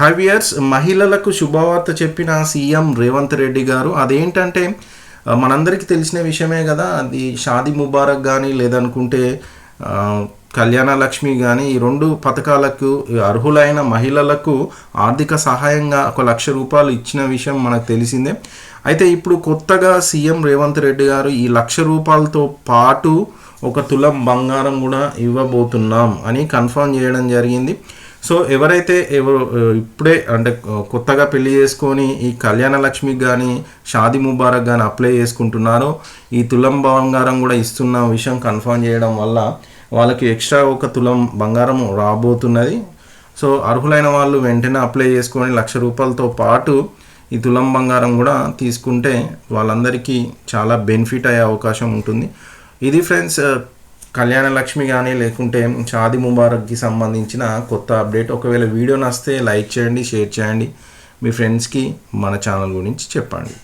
హైవియర్స్ మహిళలకు శుభవార్త చెప్పిన సీఎం రేవంత్ రెడ్డి గారు అదేంటంటే మనందరికీ తెలిసిన విషయమే కదా అది షాదీ ముబారక్ కానీ లేదనుకుంటే కళ్యాణ లక్ష్మి కానీ ఈ రెండు పథకాలకు అర్హులైన మహిళలకు ఆర్థిక సహాయంగా ఒక లక్ష రూపాయలు ఇచ్చిన విషయం మనకు తెలిసిందే. అయితే ఇప్పుడు కొత్తగా సీఎం రేవంత్ రెడ్డి గారు ఈ లక్ష రూపాయలతో పాటు ఒక తులం బంగారం కూడా ఇవ్వబోతున్నాం అని కన్ఫర్మ్ చేయడం జరిగింది. సో ఎవరైతే ఎవరు ఇప్పుడే అంటే కొత్తగా పెళ్ళి చేసుకొని ఈ కళ్యాణ లక్ష్మికి కానీ షాది ముబారక్ కానీ అప్లై చేసుకుంటున్నారో ఈ తులం బంగారం కూడా ఇస్తున్న విషయం కన్ఫర్మ్ చేయడం వల్ల వాళ్ళకి ఎక్స్ట్రా ఒక తులం బంగారం రాబోతున్నది. సో అర్హులైన వాళ్ళు వెంటనే అప్లై చేసుకొని లక్ష రూపాయలతో పాటు ఈ తులం బంగారం కూడా తీసుకుంటే వాళ్ళందరికీ చాలా బెనిఫిట్ అయ్యే అవకాశం ఉంటుంది. ఇది ఫ్రెండ్స్ కళ్యాణ లక్ష్మి కానీ లేకుంటే షాది ముబారక్కి సంబంధించిన కొత్త అప్డేట్. ఒకవేళ వీడియో నస్తే లైక్ చేయండి షేర్ చేయండి. మీ ఫ్రెండ్స్కి మన ఛానల్ గురించి చెప్పండి.